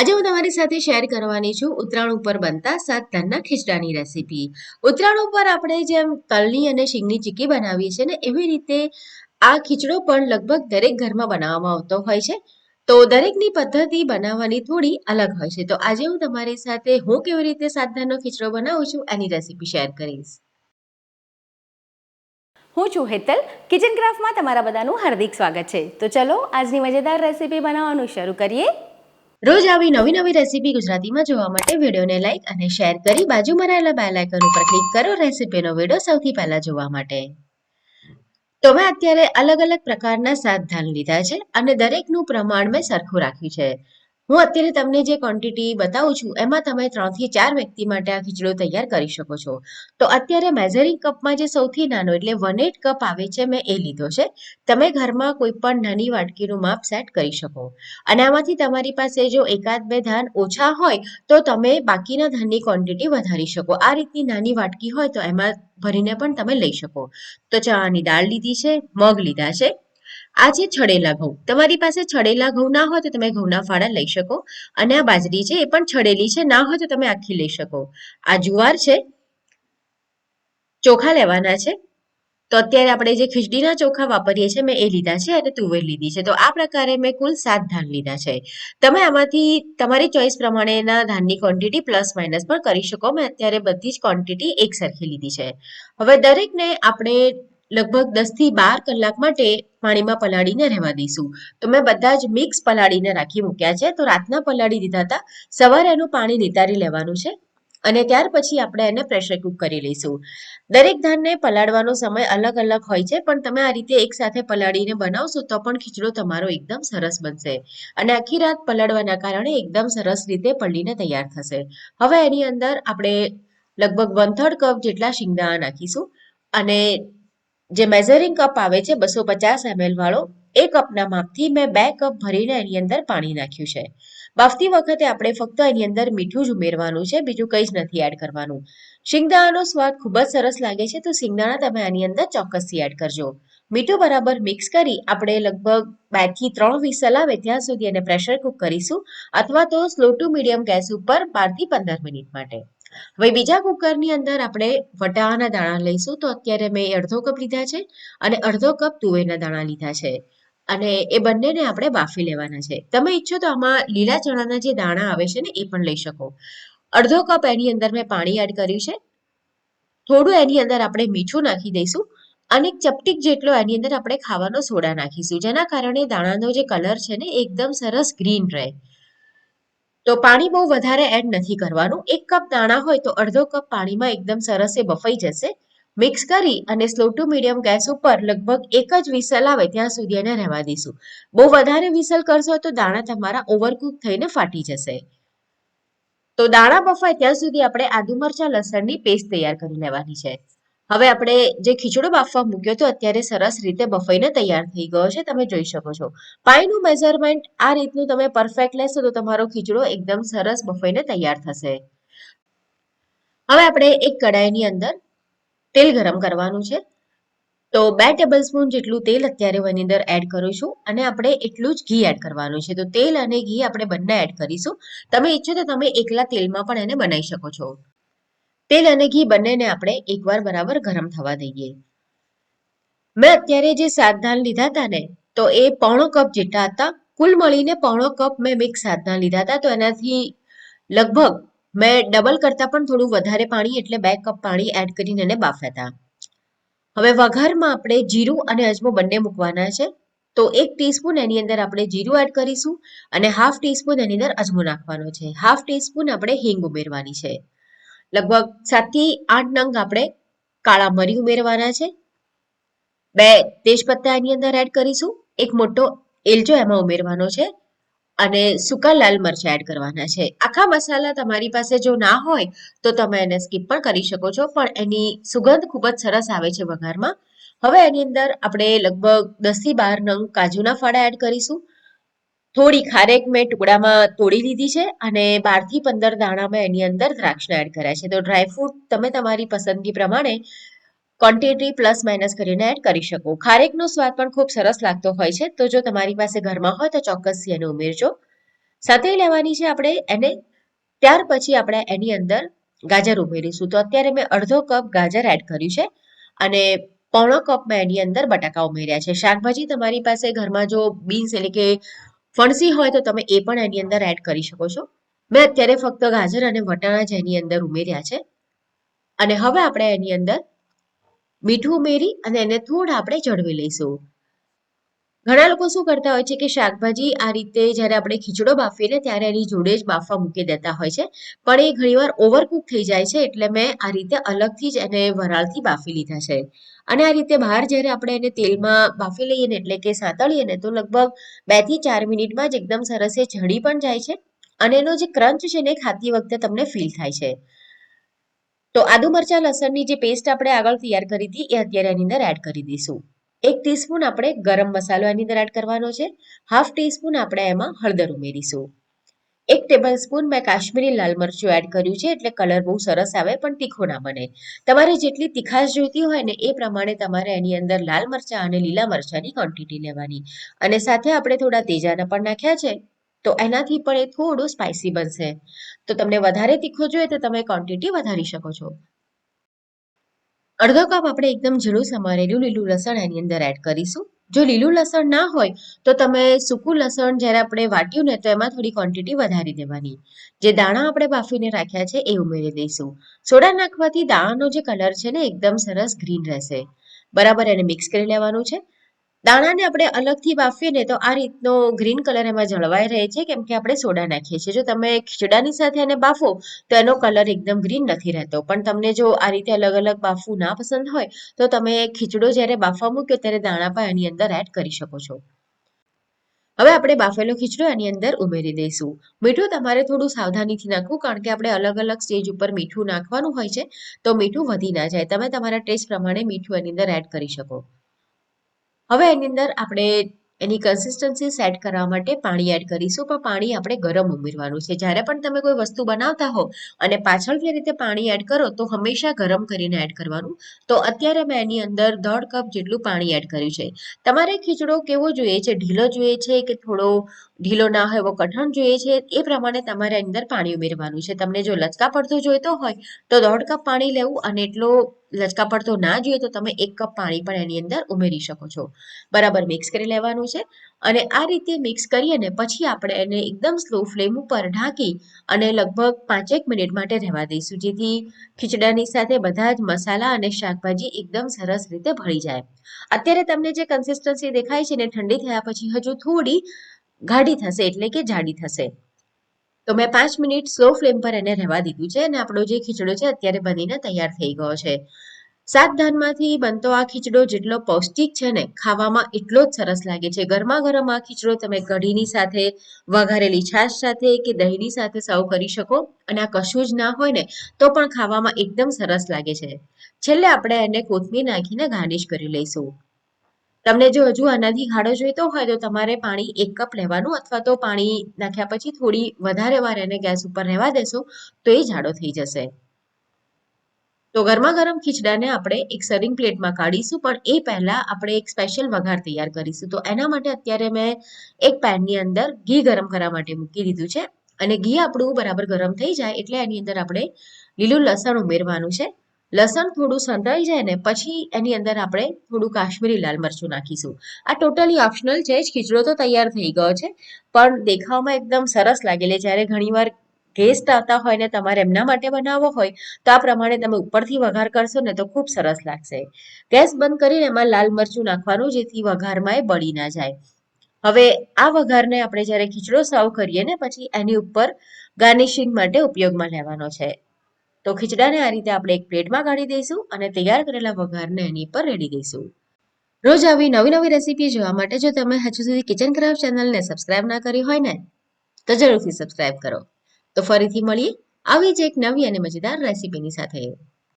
આજે હું તમારી સાથે શેર કરવાની છું ઉત્તરાયણ ઉપર બનતા સાત ધાનના ખીચડાની રેસીપી ઉત્તરાયણ ઉપર આપણે જેમ તલની અને શીંગની ચીકી બનાવીએ છીએ ને એવી રીતે આ ખીચડો પણ લગભગ દરેક ઘરમાં બનાવવામાં આવતો હોય છે. તો દરેકની પદ્ધતિ બનાવવાની થોડી અલગ હોય છે. તો આજે હું તમારી સાથે હું કેવી રીતે ધાનનો ખીચડો બનાવું છું એની રેસીપી શેર કરીશ. હું છું હેતલ. કિચન ક્રાફ્ટમાં તમારા બધાનું હાર્દિક સ્વાગત છે. તો ચલો આજની મજેદાર રેસીપી બનાવવાનું શરૂ કરીએ. રોજ આવી નવી નવી રેસીપી ગુજરાતીમાં જોવા માટે વિડીયોને લાઈક અને શેર કરી બાજુમાં રહેલા બેલ આઇકન ઉપર ક્લિક કરો રેસીપીનો વીડિયો સૌથી પહેલા જોવા માટે. તો મેં અત્યારે અલગ અલગ પ્રકારના સાત ધાન લીધા છે અને દરેકનું પ્રમાણ મેં સરખું રાખ્યું છે. હું અત્યારે તમને જે ક્વોન્ટિટી બતાવું છું, એમાં તમે ત્રણથી ચાર વ્યક્તિ માટે આ ખીચડો તૈયાર કરી શકો છો. તો અત્યારે મેઝરિંગ કપમાં જે સૌથી નાનો એટલે વન એટ કપ આવે છે, મેં એ લીધો છે. તમે ઘરમાં કોઈ પણ નાની વાટકીનું માપ સેટ કરી શકો. અને આમાંથી તમારી પાસે જો એકાદ બે ધાન ઓછા હોય, તો તમે બાકીના ધાનની ક્વોન્ટિટી વધારી શકો. આ રીતની નાની વાટકી હોય તો એમાં ભરીને પણ તમે લઈ શકો. તો ચણાની દાળ લીધી છે, મગ લીધા છે આ છે છડેલા ઘઉં. તમારી પાસે છડેલા ઘઉં ના હોય તો તમે ઘઉંના ફાળા લઈ શકો અને આ બાજરી છે એ પણ છડેલી છે. ના હોય તો તમે આખી લઈ શકો. આ જુવાર છે, ચોખા લેવાના છે. તો અત્યારે આપણે જે ખીચડીના ચોખા વાપરીએ છીએ મેં એ લીધા છે અને તુવેર લીધી છે. તો આ પ્રકારે મેં કુલ સાત ધાન લીધા છે. તમે આમાંથી તમારી ચોઈસ પ્રમાણેના ધાનની ક્વોન્ટિટી પ્લસ માઇનસ પણ કરી શકો. મેં અત્યારે બધી જ ક્વોન્ટિટી એક સરખી લીધી છે. હવે દરેકને આપણે લગભગ દસથી બાર કલાક માટે પાણીમાં પલાળીને રહેવા દઈશું. તો મેં બધા જ મિક્સ પલાળીને રાખી મૂક્યા છે. તો રાતના પલાળી દીધા હતા. સવારે એનું પાણી નિતારી લેવાનું છે અને ત્યાર પછી આપણે એને પ્રેશર કુક કરી લઈશું. દરેક ધાનને પલાળવાનો સમય અલગ અલગ હોય છે, પણ તમે આ રીતે એકસાથે પલાળીને બનાવશો તો પણ ખીચડો તમારો એકદમ સરસ બનશે અને આખી રાત પલાળવાના કારણે એકદમ સરસ રીતે પલળીને તૈયાર થશે. હવે એની અંદર આપણે લગભગ વન થર્ડ કપ જેટલા શિંગદાણા નાખીશું અને જે મેઝરિંગ કપ આવે છે, બસો પચાસ એમએલ વાળો, એ કપના માપથી મેં બે કપ ભરીને એની અંદર પાણી નાખ્યું છે. બાફતી વખતે આપણે ફક્ત એની અંદર મીઠું જ ઉમેરવાનું છે, બીજું કંઈ જ નથી એડ કરવાનું. શિંગદાણાનો સ્વાદ ખૂબ જ સરસ લાગે છે, તો શિંગદાણા તમે આની અંદર ચોક્કસથી એડ કરજો. મીઠું બરાબર મિક્સ કરી આપણે લગભગ બેથી ત્રણ વિસલ આવે ત્યાં સુધી એને પ્રેશર કુક કરીશું, અથવા તો સ્લો ટુ મીડિયમ ગેસ ઉપર બારથી પંદર મિનિટ માટે. હવે બીજા કુકરની અંદર આપણે વટાણાના દાણા લઈશું. તો અત્યારે મેં અડધો કપ લીધા છે અને અડધો કપ તુવેરના દાણા લીધા છે. અને એ બંનેને આપણે બાફી લેવાના છે. તમે ઈચ્છો તો આમાં લીલા ચણાના જે દાણા આવે છે ને એ પણ લઈ શકો. અડધો કપ એની અંદર મેં પાણી એડ કર્યું છે. થોડું એની અંદર આપણે મીઠું નાખી દઈશું અને એક ચપટીક જેટલો એની અંદર આપણે ખાવાનો સોડા નાખીશું. જેના કારણે દાણાનો જે કલર છે ને એકદમ સરસ ગ્રીન રહે. તો પાણી બહુ વધારે એડ નથી કરવાનું. એક કપ દાણા હોય તો અડધો કપ પાણીમાં એકદમ સરસ એ બફાઈ જશે. મિક્સ કરી અને સ્લો ટુ મીડિયમ ગેસ ઉપર લગભગ એક જ વિસલ આવે ત્યાં સુધી એને રહેવા દઈશું. બહુ વધારે વિસલ કરશો તો દાણા તમારા ઓવરકુક થઈને ફાટી જશે. તો દાણા બફાય ત્યાં સુધી આપણે આદુ મરચાં, લસણની પેસ્ટ તૈયાર કરી લેવાની છે. હવે આપણે જે ખીચડો બાફવા મૂક્યો તો અત્યારે સરસ રીતે બફાઈને તૈયાર થઈ ગયો છે, તમે જોઈ શકો છો. પાઈનું મેઝરમેન્ટ આ રીતનું તમે પરફેક્ટ લેશો તો તમારો ખીચડો એકદમ સરસ બફાઈને તૈયાર થશે. હવે આપણે એક કડાઈની અંદર તેલ ગરમ કરવાનું છે. તો બે ટેબલ સ્પૂન જેટલું તેલ અત્યારે એની અંદર એડ કરું છું અને આપણે એટલું જ ઘી એડ કરવાનું છે. તો તેલ અને ઘી આપણે બંને એડ કરીશું. તમે ઈચ્છો તો તમે એકલા તેલમાં પણ એને બનાવી શકો છો. તેલ અને ઘી બંનેને આપણે એકવાર બરાબર ગરમ થવા દઈએ. મેં અત્યારે જે સાત ધાન લીધા હતા ને, તો એ પોણો કપ જેટલા હતા. કુલ મળીને પોણો કપ મેં મિક્સ સાત ધાન લીધા હતા તો એનાથી લગભગ મેં ડબલ કરતાં પણ થોડું વધારે પાણી, એટલે બે કપ પાણી એડ કરીને એને બાફ્યા હતા હવે વઘારમાં આપણે જીરું અને અજમો બંને મૂકવાના છે. તો એક ટીસ્પૂન એની અંદર આપણે જીરું એડ કરીશું અને હાફ ટીસ્પૂન એની અંદર અજમો નાખવાનો છે. હાફ ટીસ્પૂન આપણે હિંગ ઉમેરવાની છે. લગભગ સાતથી આઠ નંગ આપણે કાળા મરી ઉમેરવાના છે. બે તેજપત્તા એની અંદર એડ કરીશું. એક મોટો એલચો એમાં ઉમેરવાનો છે. અને સૂકા લાલ મરચાં એડ કરવાના છે. આખા મસાલા તમારી પાસે જો ના હોય, તો તમે એને સ્કીપ પણ કરી શકો છો. પણ એની સુગંધ ખૂબ જ સરસ આવે છે વઘારમાં. હવે એની અંદર આપણે લગભગ દસથી બાર નંગ કાજુના ફાળા એડ કરીશું. થોડી ખારેક મેં ટુકડામાં તોડી લીધી છે અને બારથી પંદર દાણા મેં એની અંદર દ્રાક્ષના એડ કર્યા છે. તો ડ્રાયફ્રૂટ તમે તમારી પસંદગી પ્રમાણે ક્વોન્ટિટી પ્લસ માઇનસ કરીને એડ કરી શકો. ખારેકનો સ્વાદ પણ ખૂબ સરસ લાગતો હોય છે. તો જો તમારી પાસે ઘરમાં હોય તો ચોક્કસથી એને ઉમેરજો સાથે લેવાની છે આપણે એને. ત્યાર પછી આપણે એની અંદર ગાજર ઉમેરીશું. તો અત્યારે મેં અડધો કપ ગાજર એડ કર્યું છે અને પોણો કપ મેં એની અંદર બટાકા ઉમેર્યા છે. શાકભાજી તમારી પાસે ઘરમાં જો બીન્સ એટલે કે ફણસી હોય તો તમે એ પણ એની અંદર એડ કરી શકો છો. મેં અત્યારે ફક્ત ગાજર અને વટાણા જ એની અંદર ઉમેર્યા છે. અને હવે આપણે એની અંદર મીઠું ઉમેરી અને એને થોડા આપણે જળવી લઈશું. ઘણા લોકો શું કરતા હોય છે કે શાકભાજી આ રીતે જ્યારે આપણે ખીચડો બાફીએ ને ત્યારે એની જોડે જ બાફવા મૂકી દેતા હોય છે. પણ એ ઘણીવાર ઓવરકુક થઈ જાય છે એટલે મેં આ રીતે અલગથી જ એને વરાળથી બાફી લીધા છે. અને આ રીતે બહાર જ્યારે આપણે એને તેલમાં બાફી લઈએ ને એટલે કે સાતળીએ ને તો લગભગ બેથી ચાર મિનિટમાં જ એકદમ સરસ એ ઝડી પણ જાય છે અને એનો જે ક્રંચ છે ને ખાતી વખતે તમને ફીલ થાય છે. તો આદુ મરચાં લસણની જે પેસ્ટ આપણે આગળ તૈયાર કરી હતી એ અત્યારે એની અંદર એડ કરી દઈશું. એક ટીસ્પૂન આપણે ગરમ મસાલો એની અંદર એડ કરવાનો છે. હાફ ટીસ્પૂન આપણે એમાં હળદર ઉમેરીશું. એક ટેબલ સ્પૂન મેં કાશ્મીરી લાલ મરચું એડ કર્યું છે, એટલે કલર બહુ સરસ આવે પણ તીખો ના બને. તમારે જેટલી તીખાશ જોઈતી હોય ને એ પ્રમાણે તમારે એની અંદર લાલ મરચાં અને લીલા મરચાંની ક્વોન્ટિટી લેવાની. અને સાથે આપણે થોડા તેજાના પણ નાખ્યા છે, તો એનાથી પણ એ થોડું સ્પાઇસી બનશે. તો તમને વધારે તીખો જોઈએ તો તમે ક્વોન્ટિટી વધારી શકો છો. અડધો કપ આપણે એકદમ ઝીણું સમારેલું લીલું લસણ એની અંદર એડ કરીશું. જો લીલું લસણ ના હોય, તો તમે સૂકું લસણ જ્યારે આપણે વાટ્યું ને, તો એમાં થોડી ક્વોન્ટિટી વધારી દેવાની. જે દાણા આપણે બાફીને રાખ્યા છે, એ ઉમેરી દઈશું. સોડા નાખવાથી દાણાનો જે કલર છે ને, એકદમ સરસ ગ્રીન રહેશે. બરાબર, એને મિક્સ કરી લેવાનું છે. દાણાને આપણે અલગથી બાફીએ ને તો આ રીતનો ગ્રીન કલર એમાં જળવાઈ રહે છે, કેમ કે આપણે સોડા નાખીએ છીએ. જો તમે ખીચડાની સાથે એને બાફો, તો એનો કલર એકદમ ગ્રીન નથી રહેતો. પણ તમને જો આ રીતે અલગ અલગ બાફવું ના પસંદ હોય, તો તમે ખીચડો જ્યારે બાફવા મૂક્યો ત્યારે દાણા પણ એની અંદર એડ કરી શકો છો. હવે આપણે બાફેલો ખીચડો એની અંદર ઉમેરી દઈશું. મીઠું તમારે થોડું સાવધાનીથી નાખવું, કારણ કે આપણે અલગ અલગ સ્ટેજ ઉપર મીઠું નાખવાનું હોય છે, તો મીઠું વધી ના જાય. તમે તમારા ટેસ્ટ પ્રમાણે મીઠું એની અંદર એડ કરી શકો. હવે એની અંદર આપણે એની કન્સિસ્ટન્સી સેટ કરવા માટે પાણી એડ કરીશું. પણ પાણી આપણે ગરમ ઉમેરવાનું છે. જ્યારે પણ તમે કોઈ વસ્તુ બનાવતા હો અને પાછળથી જે રીતે પાણી એડ કરો તો હંમેશા ગરમ કરીને એડ કરવાનું. તો અત્યારે મેં એની અંદર દોઢ કપ જેટલું પાણી એડ કર્યું છે. તમારે ખીચડો કેવો જોઈએ છે? ઢીલો જોઈએ છે કે થોડો ઢીલો ના હોય એવો કઠણ જોઈએ છે? એ પ્રમાણે તમારે અંદર પાણી ઉમેરવાનું છે. તમને જો લચકા પડતો જોઈતો હોય તો દોઢ કપ પાણી લેવું અને એટલો લચકા પડતો ના જોઈએ તો તમે એક કપ પાણી પણ એની અંદર ઉમેરી શકો છો. બરાબર મિક્સ કરી લેવાનું છે અને આ રીતે મિક્સ કરી અને પછી આપણે એને એકદમ સ્લો ફ્લેમ ઉપર ઢાંકી અને લગભગ પાંચેક મિનિટ માટે રહેવા દઈશું. જેથી ખીચડાની સાથે બધા જ મસાલા અને શાકભાજી એકદમ સરસ રીતે ભળી જાય. અત્યારે તમને જે કન્સિસ્ટન્સી દેખાય છે ને ઠંડી થયા પછી હજુ થોડી ગાઢી થશે એટલે કે જાડી થશે. તો મેં પાંચ મિનિટ સ્લો ફ્લેમ પર એને રહેવા દીધું છે અને આપણો જે ખીચડો છે અત્યારે બનીને તૈયાર થઈ ગયો છે. સાત ધાનમાંથી બનતો આ ખીચડો જેટલો પૌષ્ટિક છે ને, ખાવામાં એટલો જ સરસ લાગે છે. ગરમા ગરમ આ ખીચડો તમે કઢીની સાથે, વઘારેલી છાશ સાથે કે દહીંની સાથે સર્વ કરી શકો અને આ કશું જ ના હોય ને, તો પણ ખાવામાં એકદમ સરસ લાગે છે. છેલ્લે આપણે એને કોથમીર નાખીને ગાર્નિશ કરી લઈશું. તમને જો હજુ આનાથી ગાઢો જોઈતો હોય તો તમારે પાણી એક કપ લેવાનું અથવા તો પાણી નાખ્યા પછી થોડી વધારે વાર એને ગેસ ઉપર રહેવા દેશો, તો એ જાડો થઈ જશે. તો ગરમા ગરમ ખીચડાને આપણે એક સર્વિંગ પ્લેટમાં કાઢીશું, પણ એ પહેલા આપણે એક સ્પેશિયલ વઘાર તૈયાર કરીશું. તો એના માટે અત્યારે મેં એક પેનની અંદર ઘી ગરમ કરવા માટે મૂકી દીધું છે. અને ઘી આપણું બરાબર ગરમ થઈ જાય એટલે એની અંદર આપણે લીલું લસણ ઉમેરવાનું છે. લસણ થોડું સંતળાઈ જાય ને પછી એની અંદર આપણે થોડું કાશ્મીરી લાલ મરચું નાખીશું. આ ટોટલી ઓપ્શનલ છે, જ ખીચડો તો તૈયાર થઈ ગયો છે, પણ દેખાવમાં એકદમ સરસ લાગે જ્યારે ઘણીવાર ગેસ્ટ આવતા હોય ને તમારે એમના માટે બનાવવો હોય, તો આ પ્રમાણે તમે ઉપરથી વઘાર કરશો ને તો ખૂબ સરસ લાગશે. ગેસ બંધ કરીને એમાં લાલ મરચું નાખવાનું, જેથી વઘારમાં એ બળી ના જાય. હવે આ વઘારને આપણે જ્યારે ખીચડો સર્વ કરીએ ને પછી એની ઉપર ગાર્નિશિંગ માટે ઉપયોગમાં લેવાનો છે. તો ખીચડાને આ રીતે આપણે એક પ્લેટમાં કાઢી દઈશું અને તૈયાર કરેલા વઘારને એની પર રેડી દઈશું. રોજ આવી નવી નવી રેસીપી જોવા માટે જો તમે હજુ સુધી કિચન ક્રાફ્ટ ચેનલને સબસ્ક્રાઇબ ના કરી હોય ને, તો જરૂરથી સબસ્ક્રાઇબ કરો. તો ફરીથી મળીએ આવી જ એક નવી અને મજેદાર રેસીપીની સાથે.